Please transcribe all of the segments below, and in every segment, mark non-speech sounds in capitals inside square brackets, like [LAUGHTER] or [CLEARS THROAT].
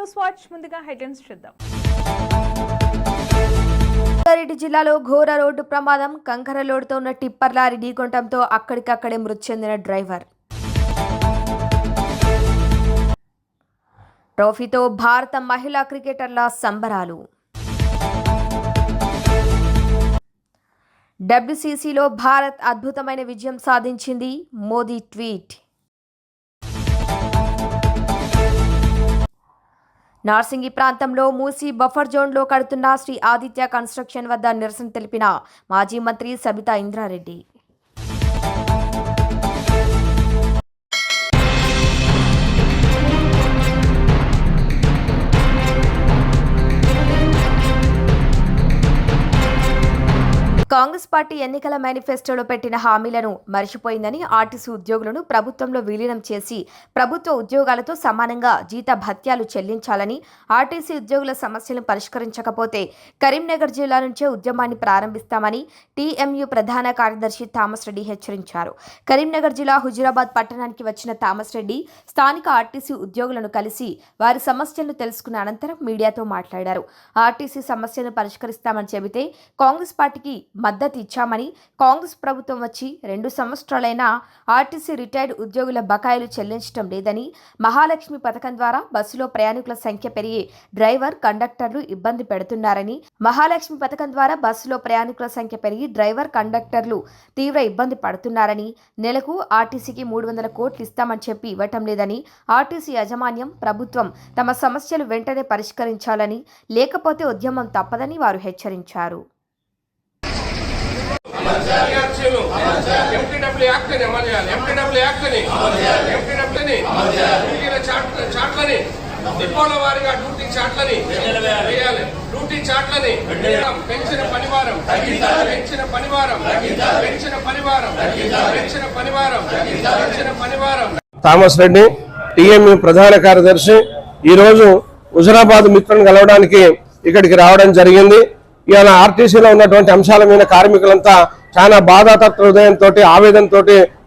News watch ముందుగా headlines చూద్దాం. రంగారెడ్డి జిల్లాలో ఘోర రోడ్డు ప్రమాదం కంకర లోడుతో ఉన్న టిప్పర్ లారీ ఢీకొనడంతో అక్కడికక్కడే మృతి చెందిన డ్రైవర్. ట్రోఫీతో భారత మహిళా క్రికెటర్ల సంబరాలు. డబ్ల్యూసీసీలో భారత్ అద్భుతమైన విజయం సాధించింది మోదీ ట్వీట్. నార్సింగి ప్రాంతంలో మూసి బఫర్ జోన్లో కడుతున్న శ్రీ ఆదిత్య కన్స్ట్రక్షన్ వద్ద నిరసన తెలిపిన మాజీ మంత్రి సబితా ఇంద్రారెడ్డి. కాంగ్రెస్ పార్టీ ఎన్నికల మేనిఫెస్టోలో పెట్టిన హామీలను మర్చిపోయిందని ఆర్టీసీ ఉద్యోగులను ప్రభుత్వంలో విలీనం చేసి ప్రభుత్వ ఉద్యోగాలతో సమానంగా జీత భత్యాలు చెల్లించాలని ఆర్టీసీ ఉద్యోగుల సమస్యలను పరిష్కరించకపోతే కరీంనగర్ జిల్లా నుంచే ఉద్యమాన్ని ప్రారంభిస్తామని టీఎంయు ప్రధాన కార్యదర్శి థామస్ రెడ్డి హెచ్చరించారు. కరీంనగర్ జిల్లా హుజురాబాద్ పట్టణానికి వచ్చిన థామస్ రెడ్డి స్థానిక ఆర్టీసీ ఉద్యోగులను కలిసి వారి సమస్యలను తెలుసుకున్న అనంతరం మీడియాతో మాట్లాడారు. ఆర్టీసీ సమస్యలను పరిష్కరిస్తామని చెబితే కాంగ్రెస్ పార్టీకి మద్దతు ఇచ్చామని కాంగ్రెస్ ప్రభుత్వం వచ్చి రెండు సంవత్సరాలైనా ఆర్టీసీ రిటైర్డ్ ఉద్యోగుల బకాయిలు చెల్లించడం లేదని మహాలక్ష్మి పథకం ద్వారా బస్సులో ప్రయాణికుల సంఖ్య పెరిగి డ్రైవర్ కండక్టర్లు ఇబ్బంది పెడుతున్నారని మహాలక్ష్మి పథకం ద్వారా బస్సులో ప్రయాణికుల సంఖ్య పెరిగి డ్రైవర్ కండక్టర్లు తీవ్ర ఇబ్బంది పడుతున్నారని నెలకు ఆర్టీసీకి మూడు వందల కోట్లు ఇస్తామని చెప్పి ఇవ్వటం లేదని ఆర్టీసీ యాజమాన్యం ప్రభుత్వం తమ సమస్యలు వెంటనే పరిష్కరించాలని లేకపోతే ఉద్యమం తప్పదని వారు హెచ్చరించారు. చాట్లని. డిపోల వారిగా డ్యూటీ చాట్లని వేయాలి డ్యూటీ చాట్లని పెంచిన పనివారం. పెంచిన పనివారం. పెంచిన పనివారం. పెంచిన పనివారం. పెంచిన పనివారం. థామస్ రెడ్డి టీఎంఈ ప్రధాన కార్యదర్శి. ఈ రోజు హుజరాబాద్ మిత్రులను కలవడానికి ఇక్కడికి రావడం జరిగింది. ఇవాళ ఆర్టీసీలో ఉన్నటువంటి అంశాల మీద కార్మికులంతా చాలా బాధాతత్వ హృదయంతో ఆవేదనతో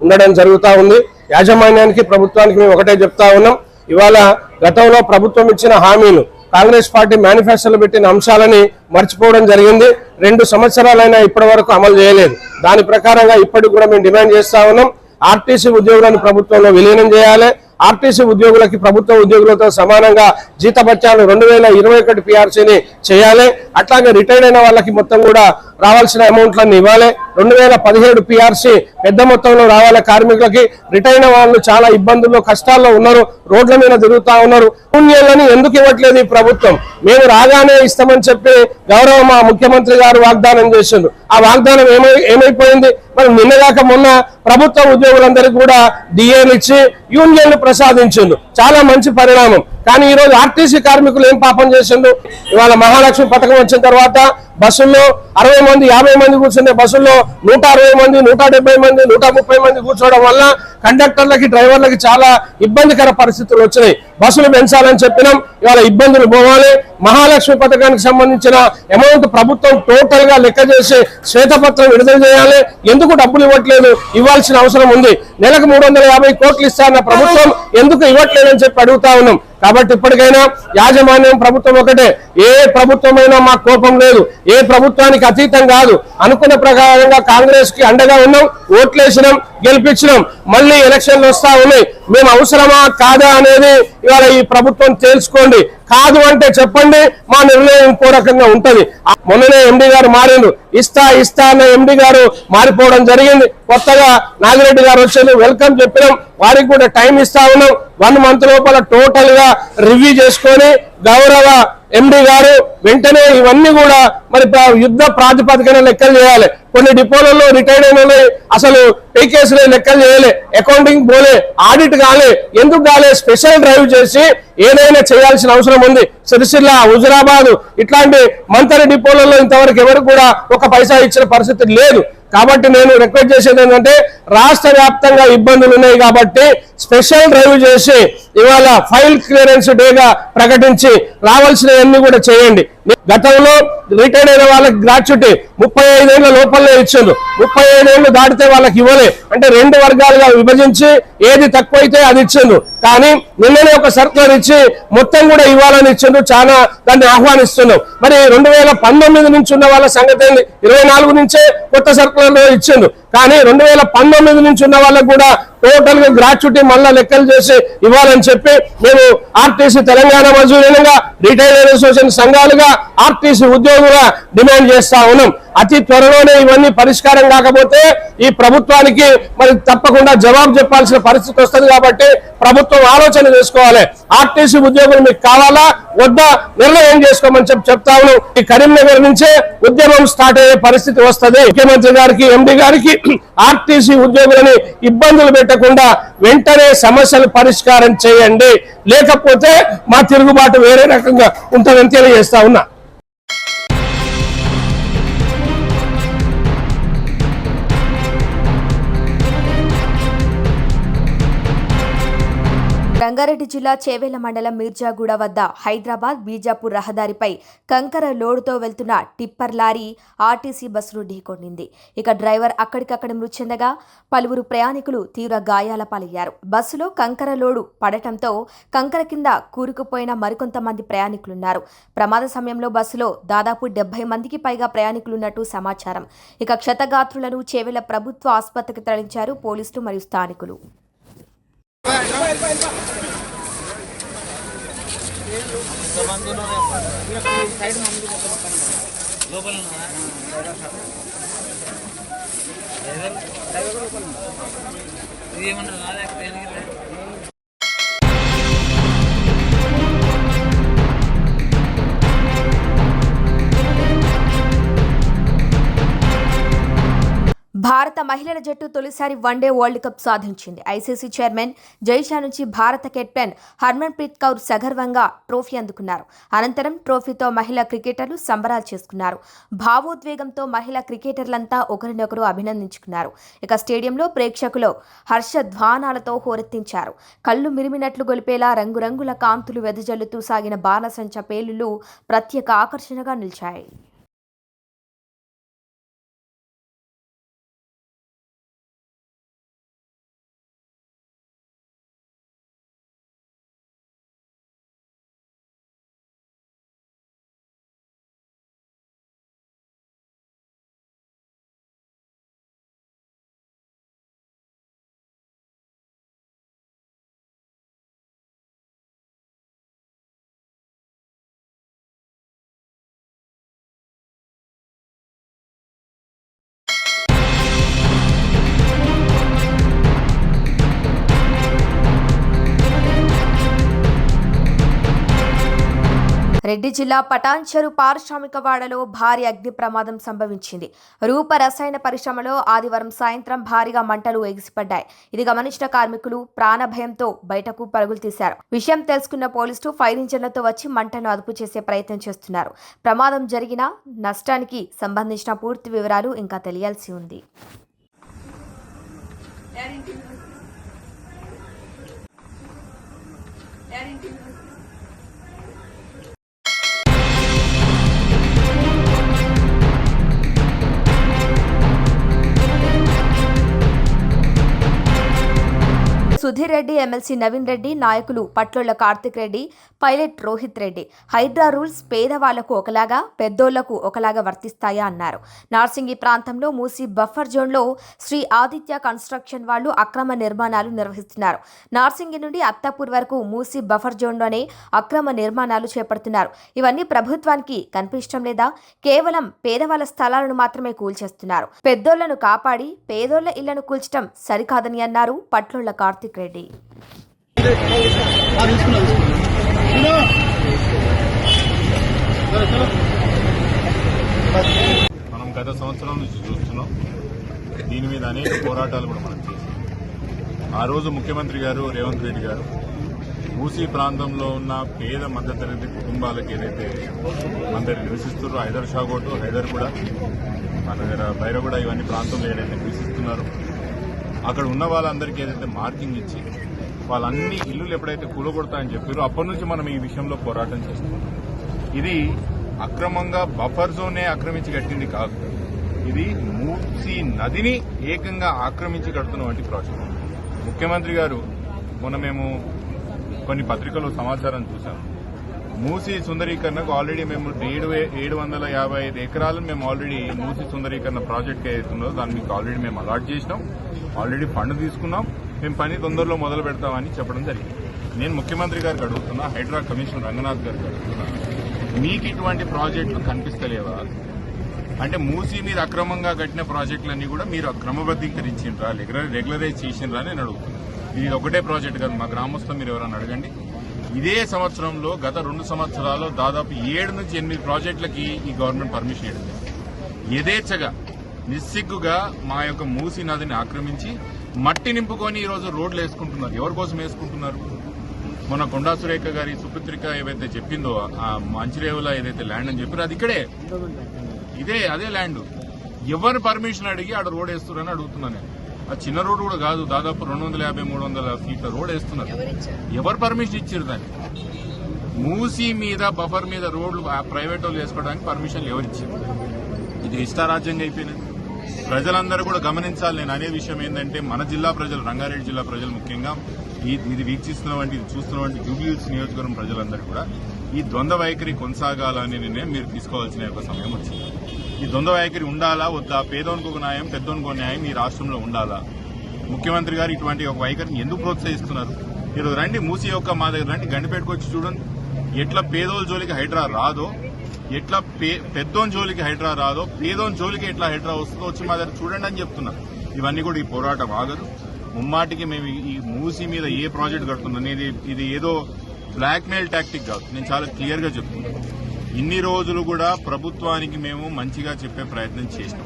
ఉండడం జరుగుతూ ఉంది. యాజమాన్యానికి ప్రభుత్వానికి మేము ఒకటే చెప్తా ఉన్నాం. ఇవాళ గతంలో ప్రభుత్వం ఇచ్చిన హామీలు కాంగ్రెస్ పార్టీ మేనిఫెస్టోలో పెట్టిన అంశాలని మర్చిపోవడం జరిగింది. రెండు సంవత్సరాలైనా ఇప్పటి వరకు అమలు చేయలేదు. దాని ప్రకారంగా ఇప్పటికి కూడా మేము డిమాండ్ చేస్తా ఉన్నాం. ఆర్టీసీ ఉద్యోగులను ప్రభుత్వంలో విలీనం చేయాలి. ఆర్టీసీ ఉద్యోగులకి ప్రభుత్వ ఉద్యోగులతో సమానంగా జీతభత్యాలు రెండు వేల ఇరవై ఒకటి పిఆర్సీని చేయాలి. అట్లాగే రిటైర్డ్ అయిన వాళ్ళకి మొత్తం కూడా రావాల్సిన అమౌంట్లన్నీ ఇవ్వాలి. రెండు వేల పదిహేడు పిఆర్సీ పెద్ద మొత్తంలో రావాలి. కార్మికులకి రిటైర్ వాళ్ళు చాలా ఇబ్బందుల్లో కష్టాల్లో ఉన్నారు. రోడ్ల మీద తిరుగుతా ఉన్నారు. యూనియన్లని ఎందుకు ఇవ్వట్లేదు ఈ ప్రభుత్వం? మేము రాగానే ఇస్తామని చెప్పి గౌరవ మా ముఖ్యమంత్రి గారు వాగ్దానం చేసిండు ఆ వాగ్దానం ఏమై ఏమైపోయింది? మరి నిన్నగాక మొన్న ప్రభుత్వ ఉద్యోగులందరికీ కూడా డిఏలు ఇచ్చి యూనియన్లు ప్రసాదించిండు చాలా మంచి పరిణామం. కానీ ఈ రోజు ఆర్టీసీ కార్మికులు ఏం పాపం చేసిండు ఇవాళ మహాలక్ష్మి పథకం వచ్చిన తర్వాత బస్సుల్లో అరవై మంది యాభై మంది కూర్చునే బస్సుల్లో నూట అరవై మంది నూట డెబ్బై మంది నూట ముప్పై మంది కూర్చోవడం వల్ల కండక్టర్లకి డ్రైవర్లకి చాలా ఇబ్బందికర పరిస్థితులు వచ్చినాయి. బస్సులు పెంచాలని చెప్పినాం. ఇవాళ ఇబ్బందులు పోవాలి. మహాలక్ష్మి పథకానికి సంబంధించిన అమౌంట్ ప్రభుత్వం టోటల్గా లెక్క చేసి శ్వేతపత్రం విడుదల చేయాలి. ఎందుకు డబ్బులు ఇవ్వట్లేదు? ఇవ్వాల్సిన అవసరం ఉంది. నెలకు మూడు వందల యాభై కోట్లు ఇస్తారన్న ప్రభుత్వం ఎందుకు ఇవ్వట్లేదని చెప్పి అడుగుతా ఉన్నాం. కాబట్టి ఇప్పటికైనా యాజమాన్యం ప్రభుత్వం ఒకటే. ఏ ప్రభుత్వమైనా మాకు కోపం లేదు. ఏ ప్రభుత్వానికి అతీతం కాదు. అనుకున్న ప్రకారంగా కాంగ్రెస్కి అండగా ఉన్నాం. ఓట్లేసినాం. గెలిపించినాం. మళ్ళీ ఎలక్షన్లు వస్తా ఉన్నాయి. మేము అవసరమా కాదా అనేది ఇవాళ ఈ ప్రభుత్వం తెలుసుకోండి కాదు అంటే చెప్పండి మా నిర్ణయం ఇంకో రకంగా ఉంటది. మొన్ననే ఎండి గారు మారిండు. ఇస్తా ఇస్తా అన్న ఎండి గారు మారిపోవడం జరిగింది. కొత్తగా నాగిరెడ్డి గారు వచ్చారు. వెల్కమ్ చెప్పినాం. వారికి కూడా టైం ఇస్తా ఉన్నాం. వన్ మంత్ లోపల టోటల్గా రివ్యూ చేసుకొని గౌరవ ఎండి గారు వెంటనే ఇవన్నీ కూడా మరి యుద్ధ ప్రాతిపదికన లెక్కలు చేయాలి. కొన్ని డిపోలలో రిటైర్డ్ అయిన అసలు అసలు పీకేసీలో లెక్కలు చేయలే. అకౌంటింగ్ పోలే ఆడిట్ కాలే ఎందుకు కాలే? స్పెషల్ డ్రైవ్ చేసి ఏదైనా చేయాల్సిన అవసరం ఉంది. సిరిసిల్ల హుజురాబాద్ ఇట్లాంటి మంతరి డిపోలలో ఇంతవరకు ఎవరు కూడా ఒక పైసా ఇచ్చిన పరిస్థితి లేదు. కాబట్టి నేను రిక్వెస్ట్ చేసేది ఏంటంటే రాష్ట్ర వ్యాప్తంగా ఇబ్బందులు ఉన్నాయి కాబట్టి స్పెషల్ డ్రైవ్ చేసి ఇవాళ ఫైల్ క్లియరెన్స్ డేగా ప్రకటించి రావాల్సినవన్నీ కూడా చేయండి. గతంలో రిటైర్డ్ అయిన వాళ్ళకి గ్రాట్యుటీ ముప్పై ఐదేళ్ళ లోపలనే ఇచ్చిండ్రు. ముప్పై ఐదేళ్ళు దాటితే వాళ్ళకి ఇవ్వలే. అంటే రెండు వర్గాలుగా విభజించి ఏది తక్కువైతే అది ఇచ్చిండ్రు. కానీ నిన్ననే ఒక సర్కులర్ ఇచ్చి మొత్తం కూడా ఇవ్వాలని ఇచ్చిండ్రు. చాలా దాన్ని ఆహ్వానిస్తున్నాం. మరి రెండు వేల పంతొమ్మిది నుంచి ఉన్న వాళ్ళ సంగతి ఇరవై నాలుగు నుంచే కొత్త సర్కులర్ ఇచ్చిండ్రు. కానీ రెండు వేల పంతొమ్మిది నుంచి ఉన్న వాళ్ళకు కూడా టోటల్గా గ్రాట్యుటీ మళ్ళా లెక్కలు చేసి ఇవ్వాలని చెప్పి మేము ఆర్టీసీ తెలంగాణ మజూరీలుగా రిటైల్ అసోసియేషన్ సంఘాలుగా ఆర్టీసీ ఉద్యోగులుగా డిమాండ్ చేస్తా ఉన్నాం. అతి త్వరలోనే ఇవన్నీ పరిష్కారం కాకపోతే ఈ ప్రభుత్వానికి మరి తప్పకుండా జవాబు చెప్పాల్సిన పరిస్థితి వస్తుంది కాబట్టి ప్రభుత్వం ఆలోచన చేసుకోవాలి. ఆర్టీసీ ఉద్యోగులు మీకు కావాలా? వద్దా? నిర్ణయం చేసుకోమని చెప్పి చెప్తాను ఈ కరీంనగర్ నుంచే ఉద్యమం స్టార్ట్ అయ్యే పరిస్థితి వస్తుంది. ముఖ్యమంత్రి గారికి ఎండి గారికి [CLEARS THROAT] ఆర్టీసీ ఉద్యోగులని ఇబ్బందులు పెట్టకుండా వెంటనే సమస్యలు పరిష్కారం చేయండి. లేకపోతే మా తిరుగుబాటు వేరే రకంగా ఉంటుందని తెలియజేస్తా ఉన్నా. రంగారెడ్డి జిల్లా చేవేల మండలం మీర్జాగూడ వద్ద హైదరాబాద్ బీజాపూర్ రహదారిపై కంకర లోడుతో వెళ్తున్న టిప్పర్ లారీ ఆర్టీసీ బస్సును ఢీకొనింది ఇక డ్రైవర్ అక్కడికక్కడ మృతి చెందగా పలువురు ప్రయాణికులు తీవ్ర గాయాల పాలయ్యారు. బస్సులో కంకర లోడు పడటంతో కంకర కింద కూరుకుపోయిన మరికొంతమంది ప్రయాణికులున్నారు. ప్రమాద సమయంలో బస్సులో దాదాపు డెబ్బై మందికి పైగా ప్రయాణికులున్నట్టు సమాచారం. ఇక క్షతగాత్రులను చేవేల ప్రభుత్వ ఆసుపత్రికి తరలించారు పోలీసులు మరియు స్థానికులు. ఇది ఏమన్నా రాలేకపోతే భారత మహిళల జట్టు తొలిసారి వన్డే వరల్డ్ కప్ సాధించింది. ఐసీసీ చైర్మన్ జైషా నుంచి భారత కెప్టెన్ హర్మన్ ప్రీత్ కౌర్ సగర్వంగా ట్రోఫీ అందుకున్నారు. అనంతరం ట్రోఫీతో మహిళా క్రికెటర్లు సంబరాలు చేసుకున్నారు. భావోద్వేగంతో మహిళా క్రికెటర్లంతా ఒకరినొకరు అభినందించుకున్నారు. ఇక స్టేడియంలో ప్రేక్షకులు హర్షధ్వానాలతో హోరెత్తించారు. కళ్ళు మిరిమినట్లు గొలిపేలా రంగురంగుల కాంతులు వెదజల్లుతూ సాగిన బాణసంచ పేలులు ప్రత్యేక ఆకర్షణగా నిలిచాయి. రెడ్డి జిల్లా పటాన్చెరు పారిశ్రామిక వాడలో భారీ అగ్ని ప్రమాదం సంభవించింది. రూప రసాయన పరిశ్రమలో ఆదివారం సాయంత్రం భారీగా మంటలు ఎగిసిపడ్డాయి. ఇది గమనించిన కార్మికులు ప్రాణభయంతో బయటకు పరుగులు తీశారు. విషయం తెలుసుకున్న పోలీసులు ఫైర్ ఇంజన్లతో వచ్చి మంటను అదుపు చేసే ప్రయత్నం చేస్తున్నారు. ప్రమాదం జరిగిన నష్టానికి సంబంధించిన పూర్తి వివరాలు ఇంకా తెలియాల్సి ఉంది. సుధీర్ రెడ్డి ఎమ్మెల్సీ నవీన్ రెడ్డి నాయకులు పట్లోళ్ళ కార్తిక్ రెడ్డి పైలట్ రోహిత్ రెడ్డి. హైడ్రా రూల్స్ పేదవాళ్ళకు ఒకలాగా పెద్దోళ్ళకు ఒకలాగా వర్తిస్తాయా అన్నారు. నార్సింగి ప్రాంతంలో మూసి బఫర్ జోన్లో శ్రీ ఆదిత్య కన్స్ట్రక్షన్ వాళ్ళు అక్రమ నిర్మాణాలు నిర్వహిస్తున్నారు. నార్సింగి నుండి అత్తాపూర్ వరకు మూసి బఫర్ జోన్లోనే అక్రమ నిర్మాణాలు చేపడుతున్నారు. ఇవన్నీ ప్రభుత్వానికి కనిపించడం లేదా? కేవలం పేదవాళ్ళ స్థలాలను మాత్రమే కూల్చేస్తున్నారు. పెద్దోళ్ళను కాపాడి పేదోళ్ళ ఇళ్ళను కూల్చడం సరికాదని అన్నారు పట్లోళ్ళ కార్తిక్ రెడ్డి. మనం గత సంవత్సరం నుంచి చూస్తున్నాం. దీని మీద అనేక పోరాటాలు కూడా మనం చేసాం ఆ రోజు ముఖ్యమంత్రి గారు రేవంత్ రెడ్డి గారు మూసీ ప్రాంతంలో ఉన్న పేద మధ్యతరగతి కుటుంబాలకు ఏదైతే అందరు నివసిస్తున్నారో హైదర్ షాగోటు హైదర్ కూడా మన దగ్గర బైరగూడ ఇవన్నీ ప్రాంతంలో ఏదైతే నివసిస్తున్నారో అక్కడ ఉన్న వాళ్ళందరికీ ఏదైతే మార్కింగ్ ఇచ్చి వాళ్ళన్ని ఇల్లులు ఎప్పుడైతే కూలగొడతాయని చెప్పారో అప్పటి నుంచి మనం ఈ విషయంలో పోరాటం చేస్తున్నాం. ఇది అక్రమంగా బఫర్ జోనే ఆక్రమించి కట్టింది కాదు. ఇది మూసి నదిని ఏకంగా ఆక్రమించి కడుతున్నటువంటి ప్రాజెక్టు ప్రాజెక్ట్ ముఖ్యమంత్రి గారు మొన్న మేము కొన్ని పత్రికలు సమాచారం చూసాం మూసి సుందరీకరణకు ఆల్రెడీ మేము ఏడు వే- ఏడు వందల యాభై ఐదు ఎకరాలను మేము ఆల్రెడీ మూసి సుందరీకరణ ప్రాజెక్ట్ ఏదైతుందో దాన్ని మీకు ఆల్రెడీ మేము అలాట్ చేసినాం. ఆల్రెడీ ఫండ్ తీసుకున్నాం మేము పని తొందరలో మొదలు పెడతామని చెప్పడం జరిగింది. నేను ముఖ్యమంత్రి గారికి అడుగుతున్నా హైడ్రా కమిషనర్ రంగనాథ్ గారికి అడుగుతున్నా మీకు ఇటువంటి ప్రాజెక్టులు కనిపిస్తలేవా? అంటే మూసీ మీద అక్రమంగా కట్టిన ప్రాజెక్టులన్నీ కూడా మీరు క్రమబద్దీకరించిండ్రా రెగ్యులర్ రెగ్యులరైజ్ చేసిండ్రా అని నేను అడుగుతున్నాను ఇది ఒకటే ప్రాజెక్ట్ కాదు మా గ్రామస్తులు మీరు ఎవరైనా అడగండి. ఇదే సంవత్సరంలో గత రెండు సంవత్సరాల్లో దాదాపు ఏడు నుంచి ఎనిమిది ప్రాజెక్టులకి ఈ గవర్నమెంట్ పర్మిషన్ ఇవ్వడం యథేచ్ఛగా నిస్సిగ్గుగా మా యొక్క మూసీ నదిని ఆక్రమించి మట్టి నింపుకొని ఈ రోజు రోడ్లు వేసుకుంటున్నారు. ఎవరి కోసం వేసుకుంటున్నారు? మొన్న కొండా సురేఖ గారి సుపుత్రిక ఏవైతే చెప్పిందో ఆ మంచిరేవుల ఏదైతే ల్యాండ్ అని చెప్పారో అది ఇక్కడే. ఇదే అదే ల్యాండ్. ఎవరు పర్మిషన్ అడిగి ఆడ రోడ్ వేస్తున్నారని అడుగుతున్నాను నేను. ఆ చిన్న రోడ్ కూడా కాదు దాదాపు రెండు వందల యాభై మూడు వందల ఫీట్ల రోడ్ వేస్తున్నారు. ఎవరు పర్మిషన్ ఇచ్చారు దాన్ని? మూసీ మీద బఫర్ మీద రోడ్లు ప్రైవేట్ వాళ్ళు వేసుకోవడానికి పర్మిషన్లు ఎవరు ఇచ్చారు ఇది ఇష్టారాజ్యంగా అయిపోయినది. ప్రజలందరూ కూడా గమనించాలి. నేను అనే విషయం ఏంటంటే మన జిల్లా ప్రజలు రంగారెడ్డి జిల్లా ప్రజలు ముఖ్యంగా ఈ ఇది వీక్షిస్తున్నటువంటి ఇది చూస్తున్నటువంటి జూబ్లీహిల్స్ నియోజకవర్గం ప్రజలందరూ కూడా ఈ ద్వంద్వ వైఖరి కొనసాగాలని నిర్ణయం మీరు తీసుకోవాల్సిన ఒక సమయం వచ్చింది. ఈ ద్వంద్వ వైఖరి ఉండాలా వద్దా? పేదోనికి ఒక న్యాయం పెద్దోనికి ఒక న్యాయం ఈ రాష్ట్రంలో ఉండాలా? ముఖ్యమంత్రి గారు ఇటువంటి ఒక వైఖరిని ఎందుకు ప్రోత్సహిస్తున్నారు? ఈరోజు రండి మూసి యొక్క మా దగ్గర రండి గండిపేటకు వచ్చి చూడండి. ఎట్లా పేదోళ్ళ జోలికి హైడ్రా రాదో ఎట్లా పే- పెద్దోన్ జోలికి హైడ్రా రాదో పేదోన్ జోలికి ఎట్లా హైడ్రా వస్తుందో వచ్చి మా దగ్గర చూడండి అని చెప్తున్నా. ఇవన్నీ కూడా ఈ పోరాటం ఆగదు. ముమ్మాటికి మేము ఈ- మూసీ మూసి మీద ఏ ప్రాజెక్ట్ కడుతున్నాం ఇది ఇది ఏదో బ్లాక్మెయిల్ టాక్టిక్ కాదు. నేను చాలా క్లియర్గా చెప్తున్నాను ఇన్ని రోజులు కూడా ప్రభుత్వానికి మేము మంచిగా చెప్పే ప్రయత్నం చేసినాం.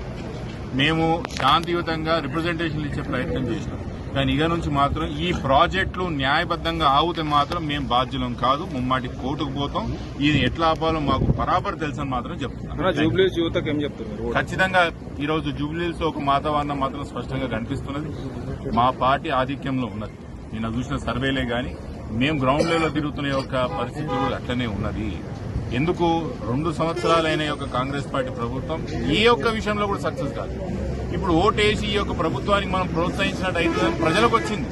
మేము శాంతియుతంగా రిప్రజెంటేషన్లు ఇచ్చే ప్రయత్నం చేసినాం. కానీ ఇక నుంచి మాత్రం ఈ ప్రాజెక్టులు న్యాయబద్ధంగా ఆగితే మాత్రం మేము బాధ్యులం కాదు. ముమ్మాటి కోర్టుకు పోతాం. ఇది ఎట్లా ఆపాలో మాకు బరాబర్ తెలుసని మాత్రం చెప్తున్నాం. ఖచ్చితంగా ఈ రోజు జూబ్లీస్ ఒక వాతావరణం మాత్రం స్పష్టంగా కనిపిస్తున్నది. మా పార్టీ ఆధిక్యంలో ఉన్నది. నేను చూసిన సర్వేలే గాని మేము గ్రౌండ్ లెవెల్లో తిరుగుతున్న యొక్క పరిస్థితి కూడా అట్లనే ఉన్నది. ఎందుకు? రెండు సంవత్సరాలైన యొక్క కాంగ్రెస్ పార్టీ ప్రభుత్వం ఏ ఒక్క విషయంలో కూడా సక్సెస్ కాదు ఇప్పుడు ఓటేసి ఈ యొక్క ప్రభుత్వానికి మనం ప్రోత్సహించినట్టు అవుతుందని ప్రజలకు వచ్చింది.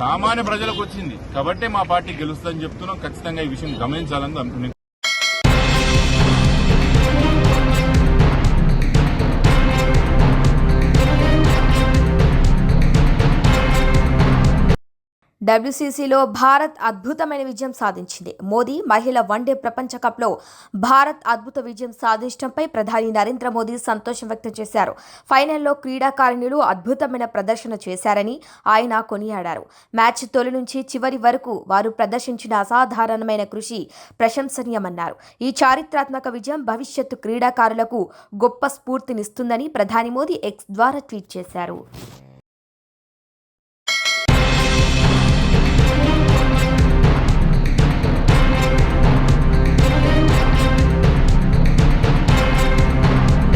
సామాన్య ప్రజలకు వచ్చింది. కాబట్టే మా పార్టీ గెలుస్తుందని చెప్తున్నాం. ఖచ్చితంగా ఈ విషయం గమనించాలని అనుకున్నాం డబ్ల్యూసీసీలో భారత్ అద్భుతమైన విజయం సాధించింది. మోదీ మహిళ వన్డే ప్రపంచ కప్లో భారత్ అద్భుత విజయం సాధించడంపై ప్రధాని నరేంద్ర మోదీ సంతోషం వ్యక్తం చేశారు. ఫైనల్లో క్రీడాకారిణులు అద్భుతమైన ప్రదర్శన చేశారని ఆయన కొనియాడారు. మ్యాచ్ తొలి నుంచి చివరి వరకు వారు ప్రదర్శించిన అసాధారణమైన కృషి ప్రశంసనీయమన్నారు. ఈ చారిత్రాత్మక విజయం భవిష్యత్తు క్రీడాకారులకు గొప్ప స్ఫూర్తినిస్తుందని ప్రధాని మోదీ ఎక్స్ ద్వారా ట్వీట్ చేశారు.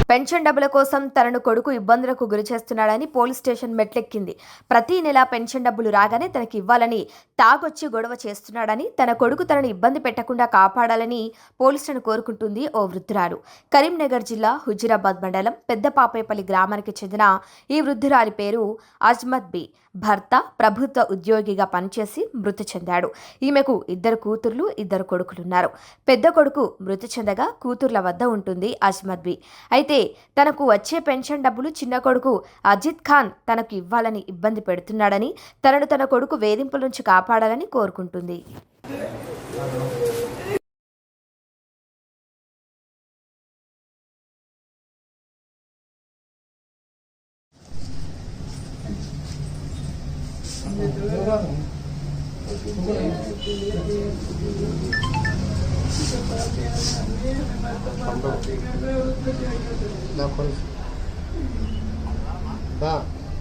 పెన్షన్ డబ్బుల కోసం తనను కొడుకు ఇబ్బందులకు గురి చేస్తున్నాడని పోలీస్ స్టేషన్ మెట్లెక్కింది. ప్రతి నెల పెన్షన్ డబ్బులు రాగానే తనకి ఇవ్వాలని తాగొచ్చి గొడవ చేస్తున్నాడని తన కొడుకు తనను ఇబ్బంది పెట్టకుండా కాపాడాలని పోలీసులను కోరుకుంటుంది ఓ వృద్ధురాలు. కరీంనగర్ జిల్లా హుజురాబాద్ మండలం పెద్దపాపేపల్లి గ్రామానికి చెందిన ఈ వృద్ధురాలి పేరు అజ్మత్ బి. భర్త ప్రభుత్వ ఉద్యోగిగా పనిచేసి మృతి చెందాడు. ఈమెకు ఇద్దరు కూతుర్లు ఇద్దరు కొడుకులున్నారు. పెద్ద కొడుకు మృతి చెందగా కూతుర్ల వద్ద ఉంటుంది అజ్మత్ బి. అయితే తనకు వచ్చే పెన్షన్ డబ్బులు చిన్న కొడుకు అజిత్ ఖాన్ తనకు ఇవ్వాలని ఇబ్బంది పెడుతున్నాడని తనను తన కొడుకు వేధింపుల నుంచి కాపాడాలని కోరుకుంటుంది.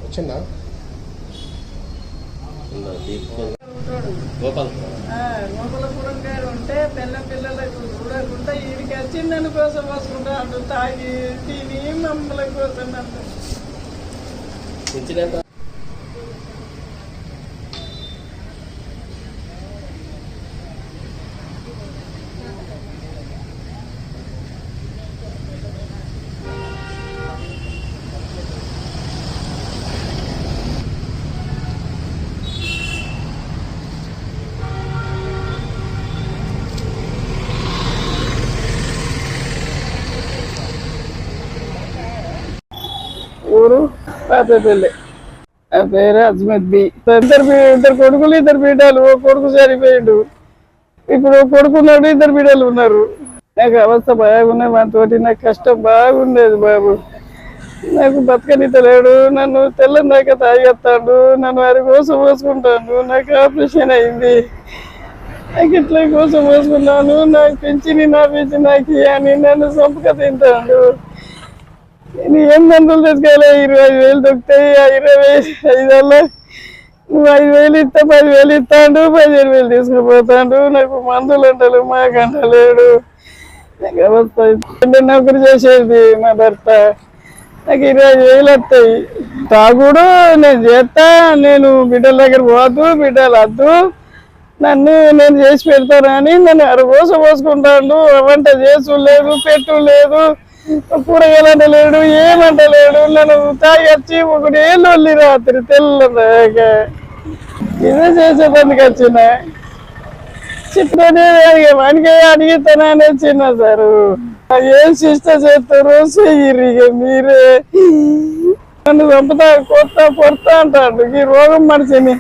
వచ్చిందా? ఆ, గోపాలపురం గారు ఉంటే పిల్ల పిల్లలకు చూడకుండా ఈడికి వచ్చిందని కోసం వస్తుంటాడు తాగి తిని మమ్మల కోసం అంటాడు ఊరు పెళ్ళి ఆ పేరు అజ్మత్ బి. ఇద్దరు ఇద్దరు కొడుకులు ఇద్దరు బిడ్డలు. ఓ కొడుకు చనిపోయిండు. ఇప్పుడు కొడుకున్నాడు ఇద్దరు బిడ్డలు ఉన్నారు. నాకు అవస్థ బాగున్నది మనతోటి నాకు కష్టం బాగుండేది బాబు. నాకు బతకనితలేడు నన్ను తెల్లని దాకా తాగేస్తాడు. నన్ను వారి కోసం పోసుకుంటాను నాకు ఆపరేషన్ అయింది. నాకు ఇట్లా కోసం పోసుకున్నాను నాకు పెంచిని నా పెంచి నాకు అని నన్ను సంపక తింటాడు. నేను ఏం మందులు తెచ్చుకోవాలి? ఇరవై ఐదు వేలు దొరుకుతాయి ఇరవై వేలు ఐదు ఐదల్లో నువ్వు ఐదు వేలు ఇస్తా పది వేలు ఇస్తాడు పదిహేను వేలు తీసుకుపోతాడు నాకు మందులు అంటలు మాకు అంటలేడు. నాకు అవస్థ. నౌకరి చేసేది మా భర్త. నాకు ఇరవై ఐదు వేలు వస్తాయి. తాగుడు నేను చేస్తా నేను బిడ్డల దగ్గర పోవద్దు బిడ్డలు వద్దు. నన్ను నేను చేసి పెడతానని నన్ను అరగోస పోసుకుంటాడు వంట చేసు లేదు పెట్టు లేదు. కూరగాయలంట లేడు ఏమంట లేడు నన్ను తాగి ఒకటి ఏళ్ళు రాత్రి తెల్లదాకా. ఇదే చేసేదానికి వచ్చిన. చిన్ననే వానికి అడిగితేనే చిన్న సారు. ఏం శిష్ట చేస్తారు చెయ్యిర్రు మీరే. నన్ను చంపుతా కొత్త పొడతా అంటాడు. ఈ రోగం మనిషిని.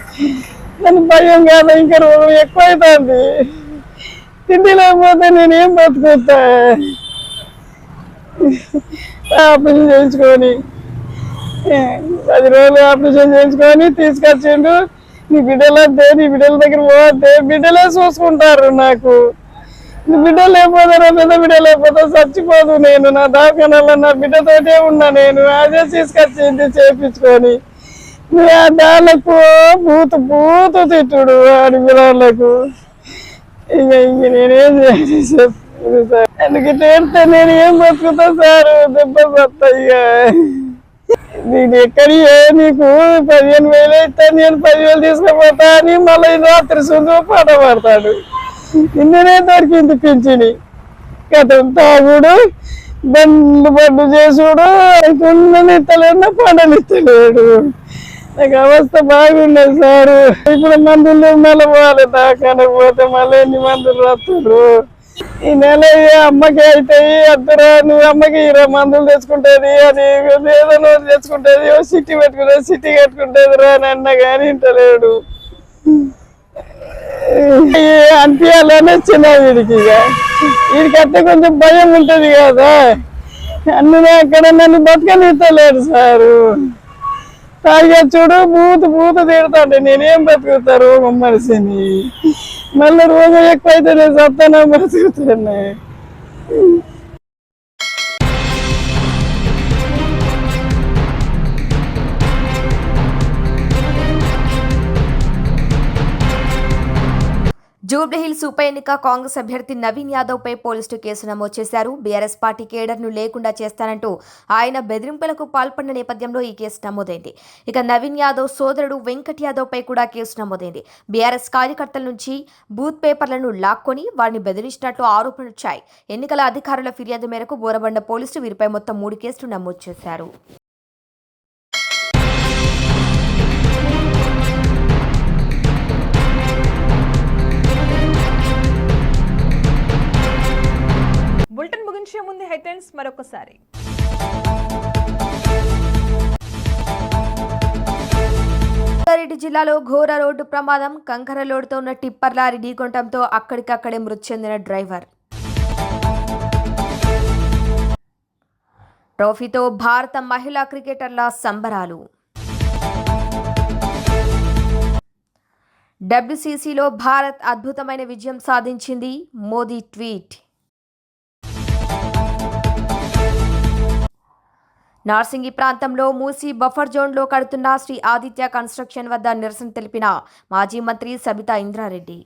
నన్ను భయం కాదు ఇంకా రోగం ఎక్కువ అవుతుంది తిండి లేకపోతే నేనేం బతుకుతా? ఆపరేషన్ చేయించుకొని. పది రోజులు ఆపరేషన్ చేయించుకొని తీసుకొచ్చిండు. నీ బిడ్డలు వద్దే నీ బిడ్డల దగ్గర పోతే బిడ్డలే చూసుకుంటారు నాకు. నీ బిడ్డ లేకపోతే నా పెద్ద బిడ్డ లేకపోతే చచ్చిపోదు నేను. నా దావకాలలో నా బిడ్డతోటే ఉన్నా నేను. అదే తీసుకొచ్చింది చేయించుకొని ఆ దాళ్ళకు పూత పూత తిట్టుడు అడిగిన వాళ్ళకు ఇక ఇంక నేనేం చేయాలి చెప్పు. సార్. అందుకు నేను ఏం బతుకుతా సార్? దెబ్బ సత్తా ఇక నేను ఎక్కడి నీకు పదిహేను వేలు అయితే నేను పదివేలు తీసుకుపోతా అని మళ్ళీ రాత్రి సుందు పాట పాడతాడు. నిన్ననే దొరికింది పింఛని. కథం తాగుడు బండ్లు బండ్లు చేసుడు కుండని ఇస్తలేడు పండని ఇస్తలేడు నాకు అవస్థ బాగుండదు సారు. ఇప్పుడు మందులు మళ్ళీ పోవాలి పోతే మళ్ళీ ఎన్ని మందులు రాస్తారు ఈ నెల అమ్మకి అయితే అద్దరా నువ్వు అమ్మకి ఇరవై మందులు తెచ్చుకుంటేది అది ఏదో తెచ్చుకుంటేది సిటీ ఓ సిట్టి పెట్టుకుంటది సిట్టి రా నన్న అన్న కానీ ఇంటలేడు అనిపించాలని చిన్న వీడికి ఇక. వీడికి అట్టే కొంచెం భయం ఉంటది కదా. అన్నీ అక్కడ నన్ను బతకనిస్తలేడు సారు. తాగా చూడు బూత బూత తిడతాడు నేనేం బతుకుతా రోగం మనిషిని మళ్ళీ రోగం ఎక్కువైతే నేను సత్తానా బతుకుతాను జూబ్లీహిల్స్ ఉప ఎన్నిక కాంగ్రెస్ అభ్యర్థి నవీన్ యాదవ్ పై పోలీసులు కేసు నమోదు చేశారు. బీఆర్ఎస్ పార్టీ కేడర్ను లేకుండా చేస్తానంటూ ఆయన బెదిరింపులకు పాల్పడిన నేపథ్యంలో ఈ కేసు నమోదైంది. ఇక నవీన్ యాదవ్ సోదరుడు వెంకట్ యాదవ్ పై కూడా కేసు నమోదైంది. బీఆర్ఎస్ కార్యకర్తల నుంచి బూత్ పేపర్లను లాక్కొని వారిని బెదిరించినట్లు ఆరోపణలు వచ్చాయి. ఎన్నికల అధికారుల ఫిర్యాదు మేరకు బోరబండ పోలీసులు వీరిపై మొత్తం మూడు కేసులు నమోదు చేశారు. ముగించే ముందు హెడ్లైన్స్ మరొకసారి. రంగారెడ్డి జిల్లాలో ఘోర రోడ్డు ప్రమాదం కంకర లోడుతో ఉన్న టిప్పర్ లారీ ఢీకొనడంతో అక్కడికక్కడే మృతి చెందిన డ్రైవర్. ట్రోఫీతో భారత మహిళా క్రికెటర్ల సంబరాలు. డబ్ల్యూసీసీలో భారత్ అద్భుతమైన విజయం సాధించింది మోదీ ట్వీట్. నార్సింగి ప్రాంతంలో మూసి బఫర్ జోన్లో కడుతున్న శ్రీ ఆదిత్య కన్స్ట్రక్షన్ వద్ద నిరసన తెలిపిన మాజీ మంత్రి సబితా ఇంద్రారెడ్డి.